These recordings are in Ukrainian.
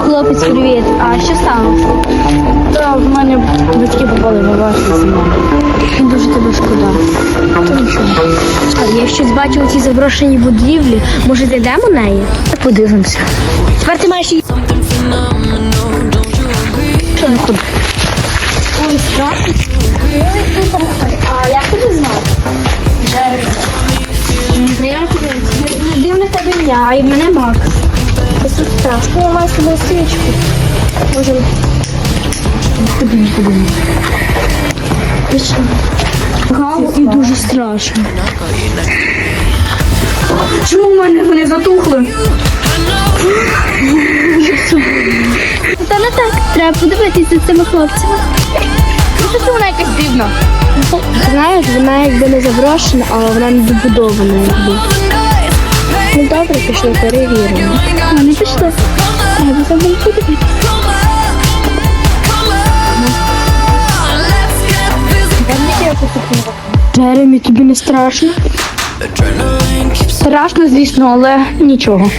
Хлопець, привіт. А що сталося? Та в мене батьки попали в аварію дуже тебе шкода. Та нічого. Я щось бачив у цій заброшеній будівлі. Може, зайдемо неї? Подивимося. Тепер ти маєш її. Що не ходи? Ой, страшно. А як ти знав? Ім'я, а і мене Макс. Це тут страшно. Я маю з тобою стрічку. Може, Тобі не подивимося. пішли. Гало і дуже страшно. Чому в мене вони затухли? Та не так, треба подивитися за цими хлопцями. Ну, що вона якась дивна. Знаєш, вона якби не заброшена, але вона не добудована якби. Добре, пішли, перевіримо. А, не пішли. Треба за мною подивитися. Джеремі, тобі не страшно? Страшно, звісно, але нічого.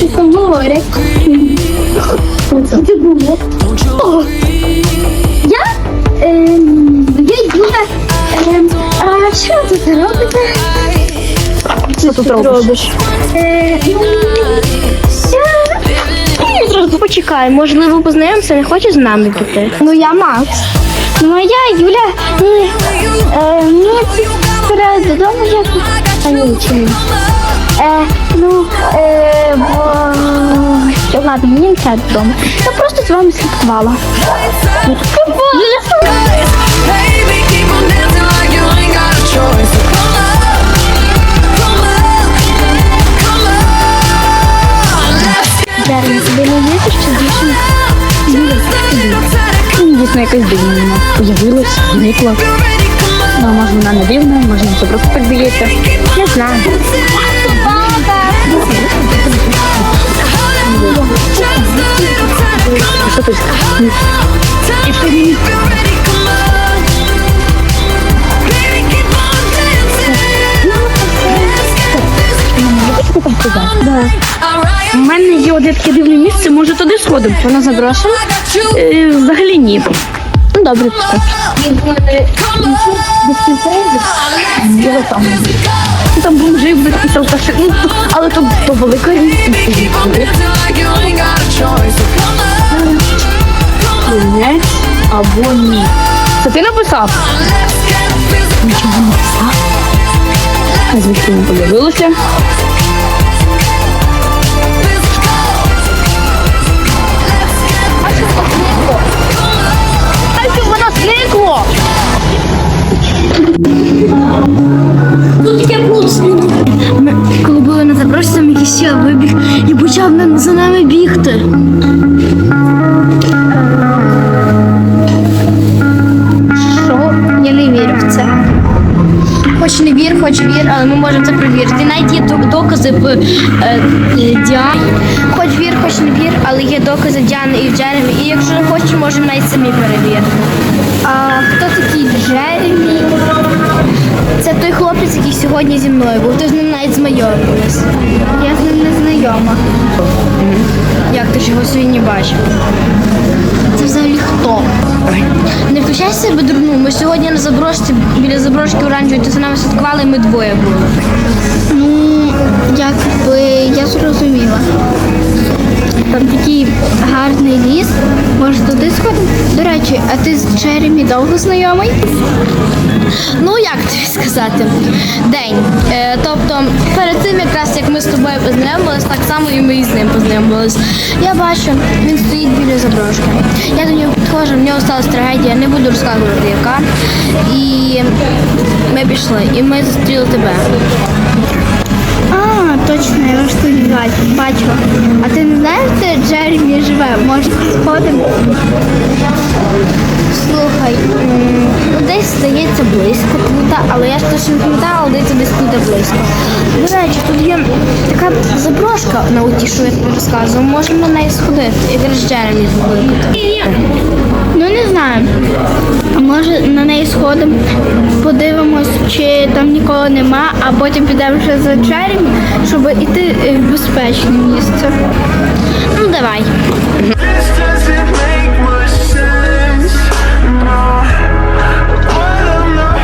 Ти там говорять. Я? Ем, я Юля. Ем, а що ви тут робите? Що тут робиш? Е, я... Почекай, можливо, познайомимося, не хочеш з нами піти? Ну, я Макс. Ну, а я Юля. Ні, е, ну, це додому як... А ні? Е, ну, е, бо... Ладно, мені не треба додому. Я просто з вами слідкувала. Ну, Дар'я, тобі не віриш, що дівчина Ну, Дійсно, якась дивна. Появилась, зникла. Ну, може вона не дивна, може це просто так здається. не знаю. Що ти? А що тут? У мене є одне таке дивне місце, може туди сходимо. Вона заброшена? Е, взагалі ні. Ну добре, пускай. Там. Ну, Там бомжи без алкаші. Але то, то велика. Кінець або ні. Це ти написав? Нічого не написав. А не появилося? Ми, коли були на заброшці, там якийсь чел вибіг і почав за нами бігти. Що? Я не вірю в це. Хоч не вір, хоч вір, але ми можемо це перевірити. Навіть є докази в е, е, Діані. Хоч вір, але є докази Діани і Джеремі. І якщо не хочеш, можемо навіть самі перевірити. А хто такий Джеремі? Це той хлопець, який сьогодні зі мною був. Ти з ним навіть знайомилась. Я з ним не знайома. Як ти ж його сьогодні бачив? Це взагалі хто? Не включай себе дурну. Ми сьогодні на заброшці біля заброшки оранжевої, ти за нами слідкували, і ми двоє були. Ну, якби я зрозуміла. Там такий гарний ліс. Може туди сходимо? До речі, а ти з Джеремі довго знайомий? Ну, як тобі сказати, день. Е, тобто, перед цим, якраз як ми з тобою познайомились, так само і ми і з ним познайомились. Я бачу, він стоїть біля заброшки. Я до нього підходжу, в нього сталася трагедія, не буду розказувати яка. І ми пішли, і ми зустріли тебе. А, точно, я ж тут бачу. А ти не знаєш, де Джеремі живе? Може, сходимо? Слухай, ну десь здається близько тут, але я ж точно не пам'ятаю, але десь десь тут близько. До речі, тут є така заброшка на оті, що я тобі розказував. Можемо на неї сходити, якраз Джеремі викликати. Ну не знаю. Може на неї сходимо, подивимось, чи там нікого нема, а потім підемо вже за Джеремі, щоб іти в безпечне місце. Ну давай. This doesn't make much sense. No, but I'm not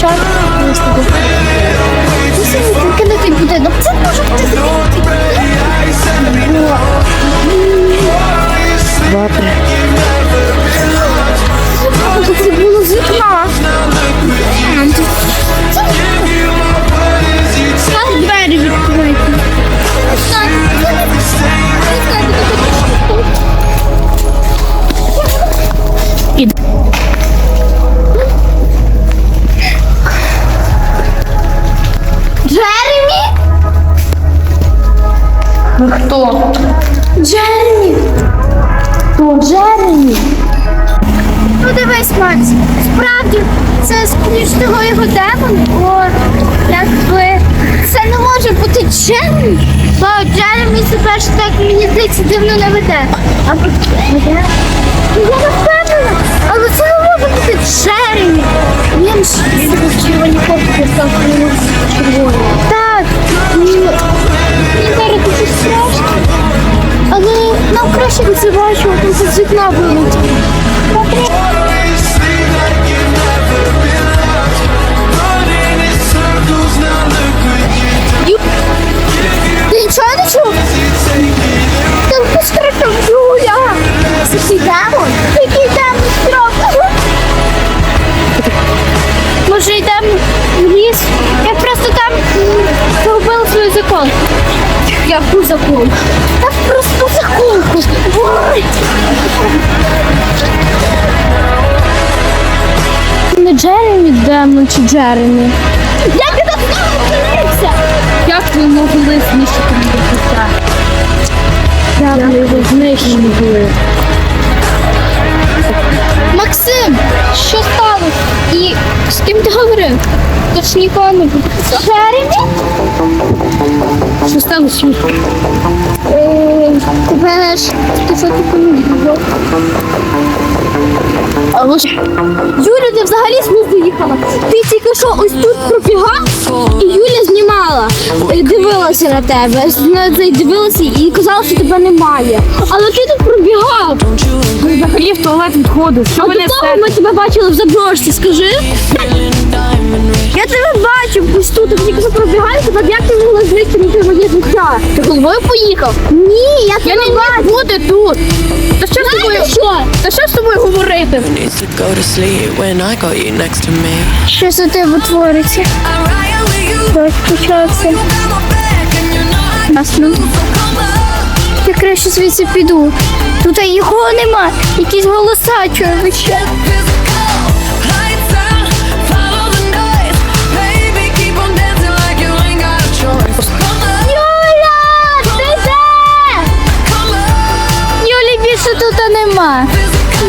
там Бо Джеремі себе ж так мені здається дивно не веде. А веде? Ну, Я не впевнена, але це не може бути Джеремі. Він ж червоні копії став червоні. Так, ну, мені зараз дуже страшно. Але нам краще би це бачило, тому що з вікна було. Яку закон? Та просто заколку. Ой. Не Джеремі демон чи Джеремі? Як ти так знову опинився? Як ви могли знищити моє життя? Як ви його знищили? Максим, що сталося? І з ким ти говорив? Тож нікого не буде. Джеремі? Що сталося? Ти ти помітив? Алло, ж- Юля, ти взагалі смутно їхала. Ти тільки що ось тут пробігав, і Юля знімала, дивилася на тебе, дивилася і казала, що тебе немає. Але ти тут пробігав. ви взагалі в туалет відходив. Що А до того ми тебе бачили в заброшці, скажи. Я тебе бачив ось тут, моє? Ти головою поїхав? Ні, я тебе Я не міг бути тут. Та що з тобою? Що? Та що з тобою говорити? Needs to go to sleep when I got you next to me. Що за тебе твориться? I ride with you, Дощ почався. got my back, and you're not Ясно. Я краще звідси піду. Тут його нема. Якісь голоса чоловіче. Physical,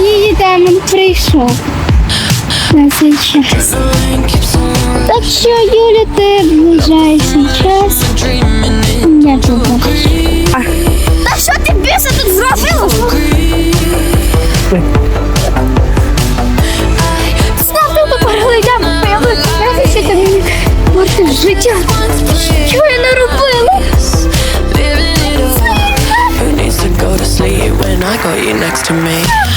Її демон прийшов. На цей час. Так що, Юля, ти ближайший час in не побачиш. Та що ти біса тут зробила? Ставте до переглядями, я ви що ти мені варте життя. Got you next to me?